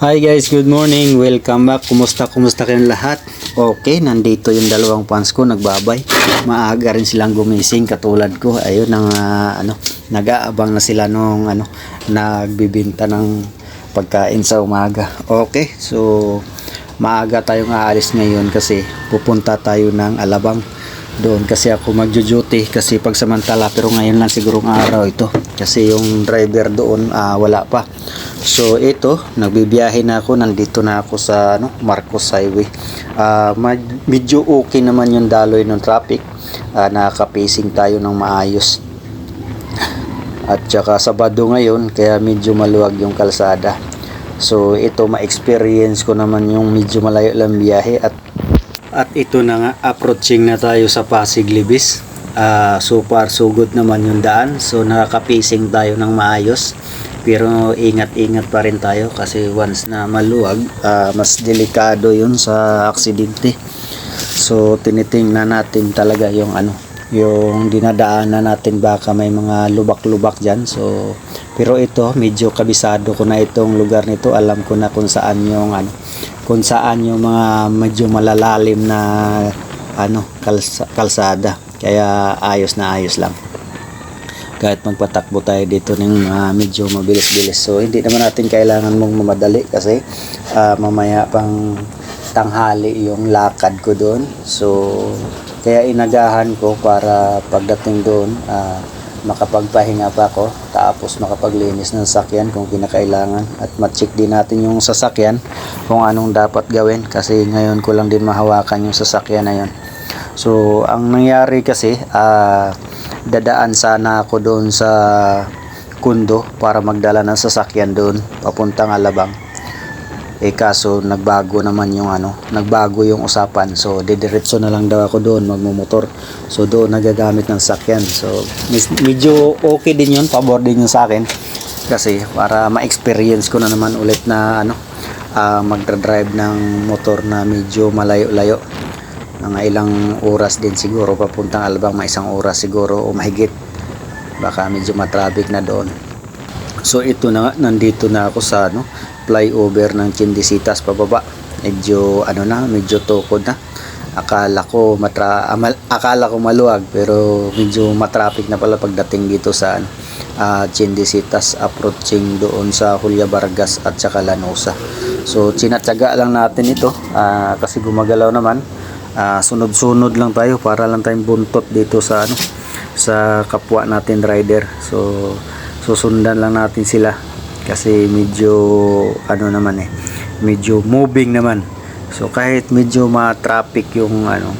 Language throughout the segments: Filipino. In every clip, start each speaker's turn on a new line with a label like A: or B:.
A: Hi guys, good morning. Welcome back. Kumusta, kumusta kayong lahat? Okay, nandito yung dalawang fans ko nagbabay. Maaga rin silang gumising katulad ko. Ayun ang ah, ano, nag-aabang na sila nung ano, nagbibinta ng pagkain sa umaga. Okay, so maaga tayong aalis ngayon kasi pupunta tayo ng Alabang. Doon kasi ako magjo-duty kasi pagsamantala pero ngayon lang siguro ang araw ito kasi yung driver doon ah, wala pa. So ito, nagbibiyahe na ako, nandito na ako sa ano, Marcos Highway. Mag- medyo okay naman yung daloy ng traffic. Ah, nakaka-pacing tayo ng maayos. At saka Sabado ngayon, kaya medyo maluwag yung kalsada. So ito, ma-experience ko naman yung medyo malayo lang biyahe at at ito na nga, approaching na tayo sa Pasig Libis. Ah, so far, so good naman yung daan. So nakaka-pacing tayo ng maayos. Pero ingat-ingat pa rin tayo kasi once na maluwag, ah, mas delikado yun sa aksidente. So tinitingnan natin talaga yung ano, yung dinadaanan natin baka may mga lubak-lubak diyan. So pero ito medyo kabisado ko na itong lugar nito. Alam ko na kung saan yung ano, kung saan yung mga medyo malalalim na ano kalsa- kalsada. Kaya ayos na ayos lang kahit magpatakbo tayo dito ng ah, medyo mabilis-bilis. So hindi naman natin kailangan mong mamadali kasi ah, mamaya pang tanghali yung lakad ko doon. So kaya inagahan ko para pagdating doon ah, makapagpahinga pa ako tapos makapaglinis ng sakyan kung kinakailangan at ma-check din natin yung sasakyan kung anong dapat gawin kasi ngayon ko lang din mahawakan yung sasakyan na yun. So ang nangyari kasi ah dadaan sana ako doon sa kundo para magdala ng sasakyan doon papuntang Alabang. Eh kaso nagbago naman yung ano, nagbago yung usapan. So didiretso na lang daw ako doon magmumotor. So doon nagagamit ng sakyan. So medyo okay din yun, pabor din yun sa akin. Kasi para ma-experience ko na naman ulit na ano, ah, magdra-drive ng motor na medyo malayo-layo mga ilang oras din siguro papuntang Alabang may isang oras siguro o mahigit. Baka medyo matraffic na doon. So ito na nandito na ako sa ano flyover ng Chindisitas pababa. Medyo ano na medyo tukod na. Akala ko matra amal, akala ko maluwag pero medyo matraffic na pala pagdating dito sa ano, ah, Chindisitas approaching doon sa Julia Vargas at saka Lanosa. So sinatsaga lang natin ito ah, kasi gumagalaw naman Ah, sunod-sunod lang tayo para lang tayong buntot dito sa ano sa kapwa natin rider. So susundan lang natin sila kasi medyo ano naman eh medyo moving naman. So kahit medyo ma-traffic yung ano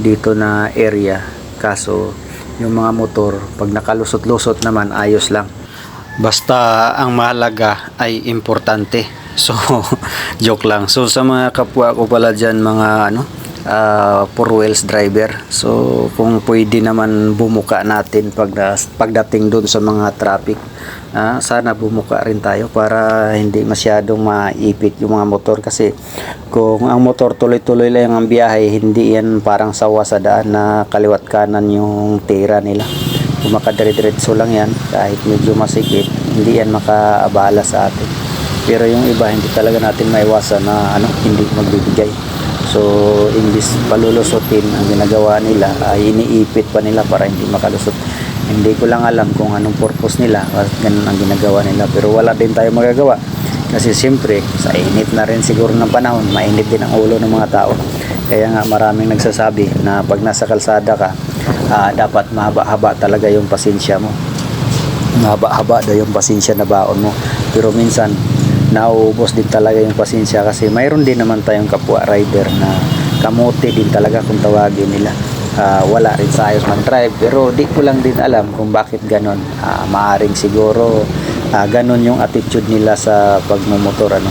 A: dito na area kaso yung mga motor pag nakalusot-lusot naman ayos lang. Basta ang mahalaga ay importante. So joke lang. So sa mga kapwa ko pala dyan mga ano ah, four wheels driver. So kung pwede naman bumuka natin pag pagdating doon sa mga traffic ah, sana bumuka rin tayo para hindi masyadong maipit yung mga motor. Kasi kung ang motor tuloy-tuloy lang ang biyahe hindi yan parang sawa sa daan na kaliwat kanan yung tira nila. Kung makadire-diretso lang yan kahit medyo masikip hindi yan makaabala sa atin. Pero yung iba hindi talaga natin maiwasan na ano hindi magbibigay so imbis palulusutin ang ginagawa nila ay iniipit pa nila para hindi makalusot. Hindi ko lang alam kung anong purpose nila at ganun ang ginagawa nila pero wala din tayo magagawa. Kasi siyempre sa init na rin siguro ng panahon mainit din ang ulo ng mga tao. Kaya nga maraming nagsasabi na pag nasa kalsada ka ah, dapat mahaba-haba talaga yung pasensya mo. Mahaba-haba daw yung pasensya na baon mo. Pero minsan nauubos din talaga yung pasensya kasi mayroon din naman tayong kapwa rider na kamote din talaga kung tawagin nila. Ah, wala rin sa ayos mag-drive pero di ko lang din alam kung bakit ganon. Ah, maaring siguro ah, ganon yung attitude nila sa pagmumotor ano.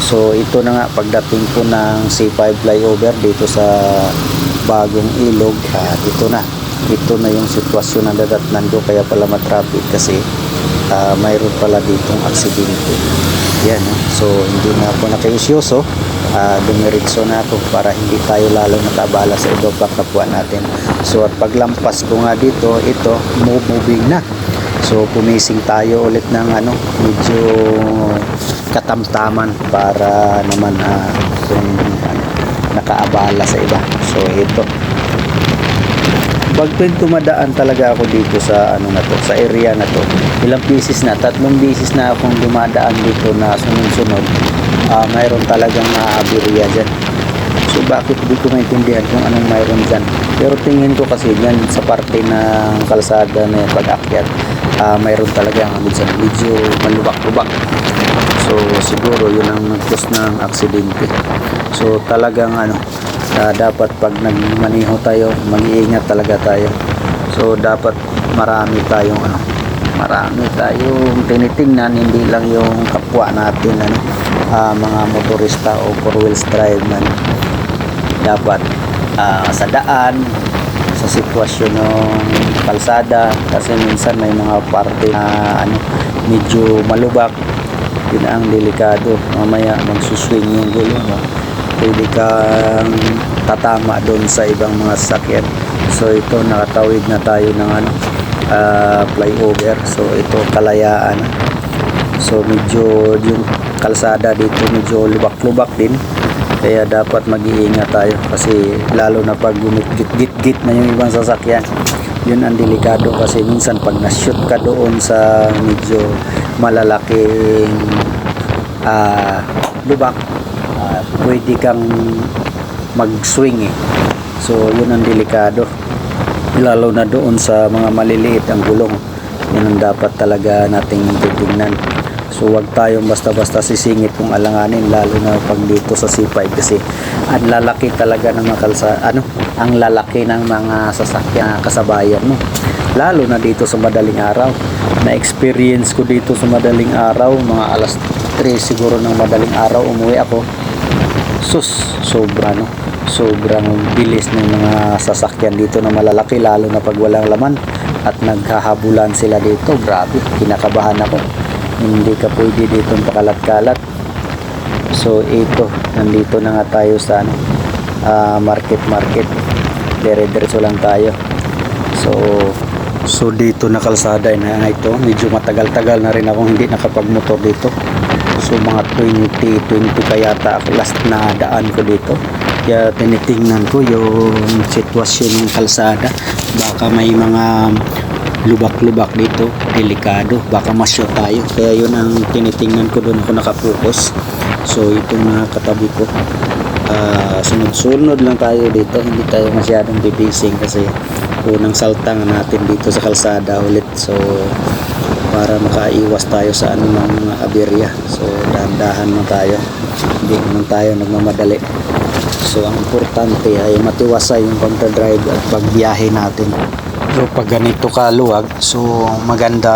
A: So ito na nga pagdating po ng C5 flyover dito sa bagong ilog at ito na. Ito na yung sitwasyon na dadatnan ko kaya pala matraffic kasi ah, mayroon pala ditong aksidente. Yan so hindi na ako nakiusyoso. Uh, dumiritso na ako para hindi tayo lalo nakabala sa iba pa kapwa natin. So at paglampas ko nga dito ito moving na. So pumising tayo ulit ng ano medyo katamtaman para naman ah, kung ano, nakaabala sa iba. So ito. Pag tuwing tumadaan talaga ako dito sa ano na to, sa area na to. Ilang pieces na, tatlong beses na akong dumadaan dito na sunod-sunod. ah mayroon talagang naabirya dyan. So bakit di ko maintindihan kung anong mayroon dyan. Pero tingin ko kasi yan sa parte ng kalsada na yung pag-akyat, ah mayroon talaga ang dyan, medyo malubak-lubak. So siguro yun ang nag-cause ng aksidente. So talagang ano, ah, dapat pag nagmaniho tayo, mag-iingat talaga tayo. So dapat marami tayong ano, marami tayong tinitingnan, hindi lang yung kapwa natin ano, ah, mga motorista o four wheels drive man dapat ah, sa daan sa sitwasyon ng kalsada kasi minsan may mga parte na ano, medyo malubak yun ang delikado mamaya magsuswing yung gulo no? Pwede kang tatama doon sa ibang mga sasakyan so ito nakatawid na tayo ng ano ah, flyover. So ito kalayaan. So medyo yung kalsada dito medyo lubak-lubak din. Kaya dapat mag-iingat tayo kasi lalo na pag gumit-git-git na yung ibang sasakyan yun ang delikado kasi minsan pag na-shoot ka doon sa medyo malalaking ah, lubak pwede kang mag-swing eh. So yun ang delikado. Lalo na doon sa mga maliliit ang gulong. Yun ang dapat talaga nating titingnan so wag tayong basta-basta sisingit kung alanganin lalo na pag dito sa C5 kasi ang lalaki talaga ng mga kalsa ano ang lalaki ng mga sasakyan kasabayan mo. Lalo na dito sa madaling araw. Na experience ko dito sa madaling araw mga alas 3 siguro ng madaling araw umuwi ako sus sobra no? Sobrang bilis ng mga sasakyan dito na malalaki lalo na pag walang laman at naghahabulan sila dito. Grabe kinakabahan ako. Hindi ka pwede dito pakalat-kalat. So ito nandito na nga tayo sa ano, ah, market market. Dire-diretso lang tayo. So so dito na kalsada na ito. Medyo matagal-tagal na rin akong hindi nakapagmotor dito so mga 2020 kaya ako. Last na daan ko dito. Kaya tinitingnan ko yung sitwasyon ng kalsada. Baka may mga lubak-lubak dito. Delikado. Baka masyo tayo. Kaya yun ang tinitingnan ko. Doon ako nakapokus. So itong mga katabi ko. Ah, sunod-sunod lang tayo dito. Hindi tayo masyadong bibising kasi unang saltang natin dito sa kalsada ulit. So para makaiwas tayo sa anumang mga aberya so dahan-dahan mo tayo hindi naman tayo nagmamadali so ang importante ay matiwasay yung counter-drive at pagbiyahe natin So pag ganito kaluwag, so maganda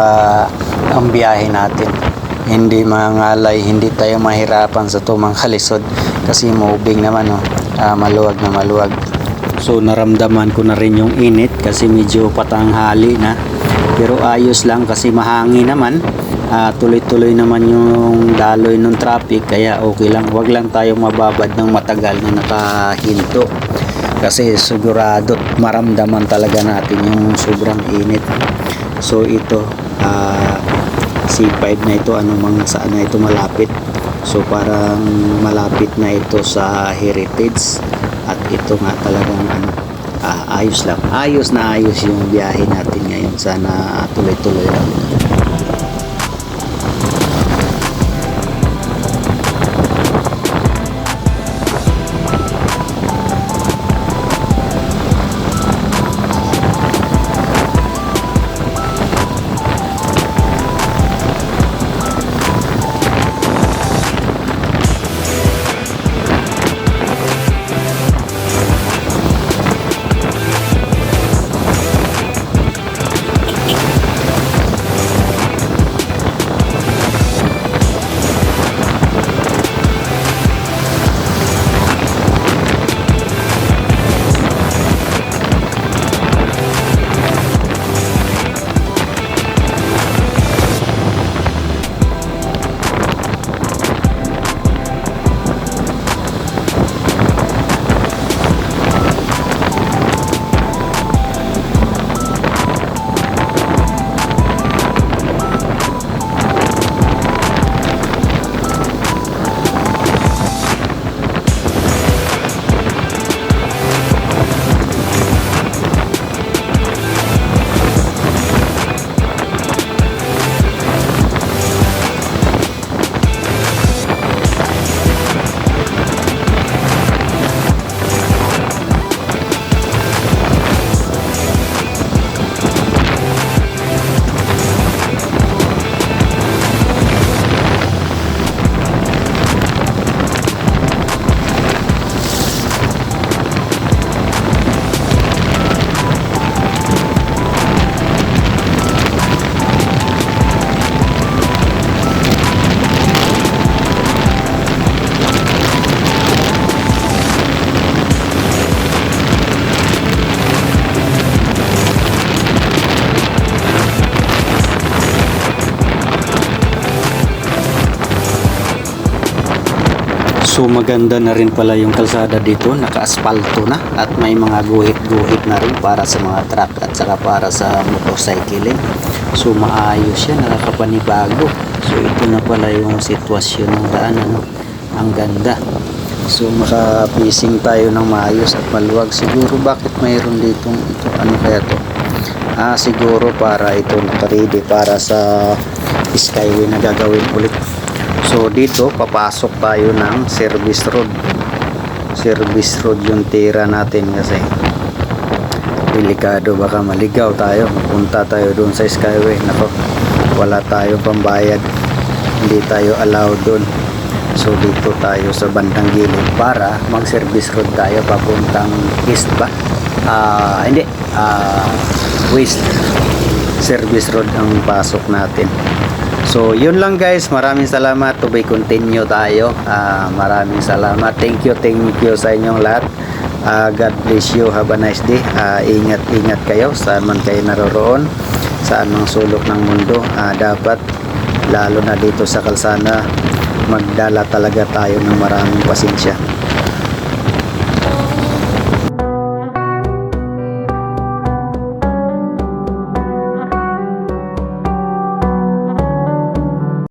A: ang biyahe natin. Hindi mangalay, hindi tayo mahirapan sa tumang kalisod kasi moving naman no, ah, maluwag na maluwag. So naramdaman ko na rin yung init kasi medyo patanghali na. Pero ayos lang kasi mahangin naman. Ah, tuloy-tuloy naman yung daloy ng traffic kaya okay lang. Huwag lang tayo mababad ng matagal na nakahinto kasi sigurado maramdaman talaga natin yung sobrang init so ito ah, C5 na ito ano mang saan na ito malapit so parang malapit na ito sa heritage at ito nga talagang ano ah, ayos lang. Ayos na ayos yung biyahe natin ngayon. Sana tuloy-tuloy lang So maganda na rin pala yung kalsada dito, naka-asfalto na at may mga guhit-guhit na rin para sa mga truck at saka para sa motorcycling. So maayos siya, nakakapanibago. So ito na pala yung sitwasyon ng daan, ano? Ang ganda. So makapising tayo ng maayos at maluwag. Siguro bakit mayroon dito ito? Ano kaya to? Ah, siguro para ito nakaready para sa skyway na gagawin ulit. So dito papasok tayo ng service road. Service road yung tira natin kasi delikado baka maligaw tayo. Punta tayo doon sa skyway. Nako, wala tayo pambayad. Hindi tayo allowed doon. So dito tayo sa bandang gilid para mag-service road tayo papuntang east ba? Ah, hindi. Ah, west. Service road ang pasok natin. So, yun lang guys. Maraming salamat. To be continue tayo. Ah, maraming salamat. Thank you, thank you sa inyong lahat. Ah, God bless you. Have a nice day. Ah, ingat, ingat kayo. Saan man kayo naroroon. Saan mang sulok ng mundo. Ah, dapat, lalo na dito sa kalsana, magdala talaga tayo ng maraming pasensya.